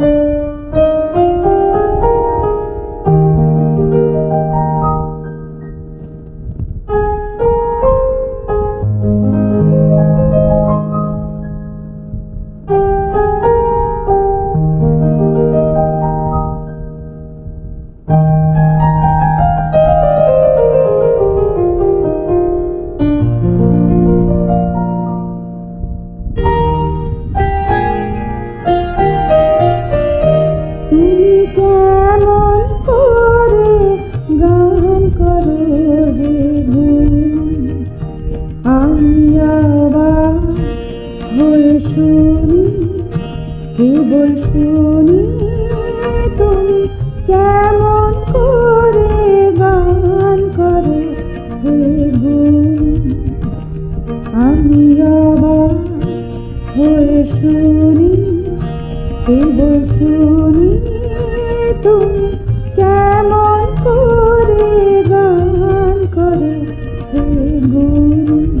তুমি কেবল শুনি তুমি কেমন করে গান করো আমি আবার হয়ে শুনি, কেবল শুনি তুমি কেমন করে গান করে হে গুণ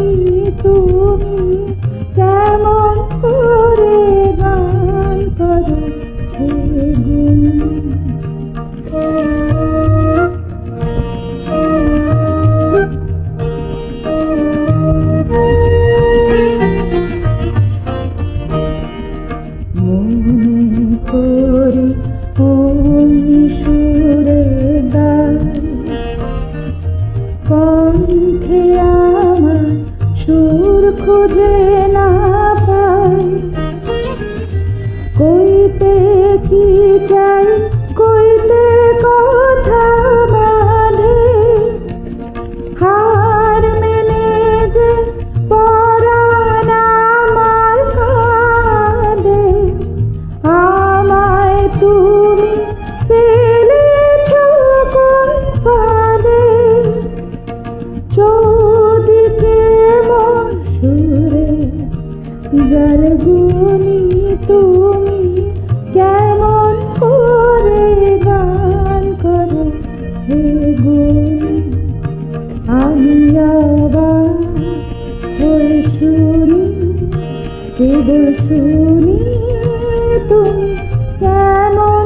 করি অমনি সুরে গায় কণ্ঠে আমার সুর খুঁজে না পাই। কইতে কি চাই কইতে যার গুণি তুমি কেমন করে গান করো? হে গুণি, আমি আবার ওই শুনি, কেবল শুনি তুমি কেমন